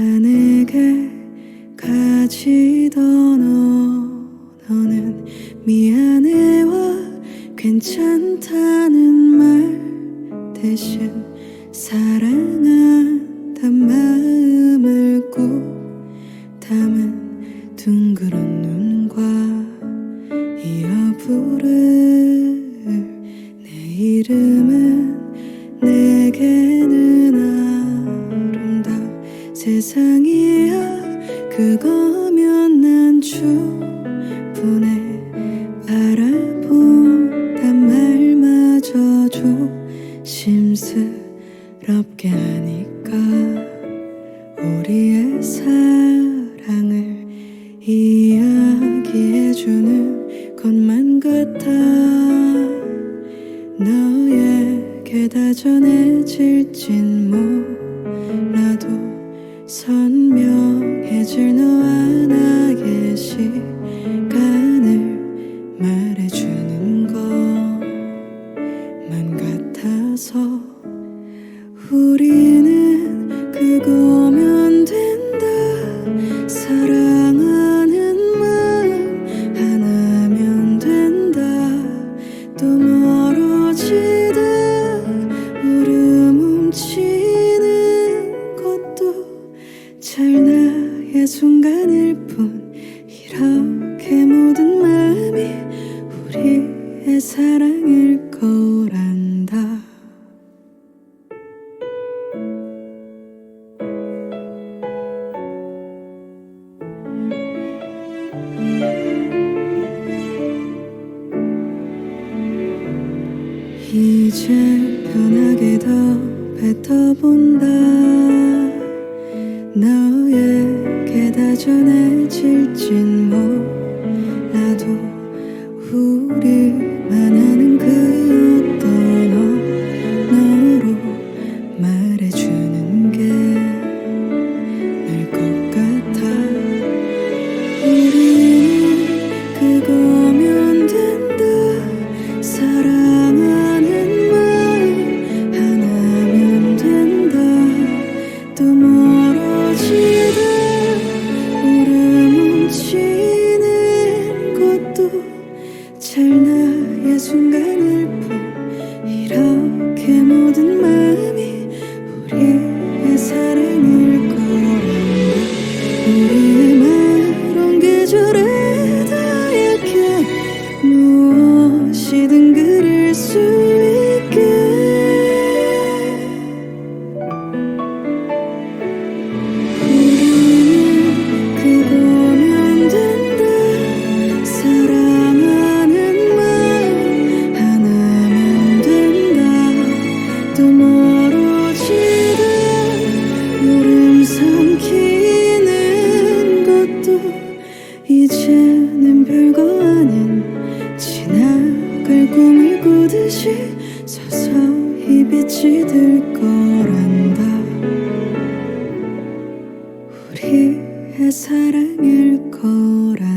내게 가지던 너 너는 미안해와 괜찮다는 말 대신 사랑한단 마음을 꾹 담은 둥그런 눈과 이어 부를 세상이야. 그거면 난 충분해 알아본단 말마저 조심스럽게 하니까 우리의 사랑을 이야기해주는 것만 같아. 너에게 다 전해질진 몰 찰나의 순간일 뿐. 이렇게 모든 마음이 우리의 사랑일 거란다. 이제 편하게 더 뱉어본다 전해질진 뭐, 몰라도 우리만 아는 그 어떤 언어로 말해주는 게날것 같아. 우리는 그거면 된다. 사랑하는 말 하나면 된다. 또 멀어지 나의 순간을 뿐 이렇게 모든 말 꿈을 꾸듯이 서서히 빛이 들 거란다. 우리의 사랑일 거란다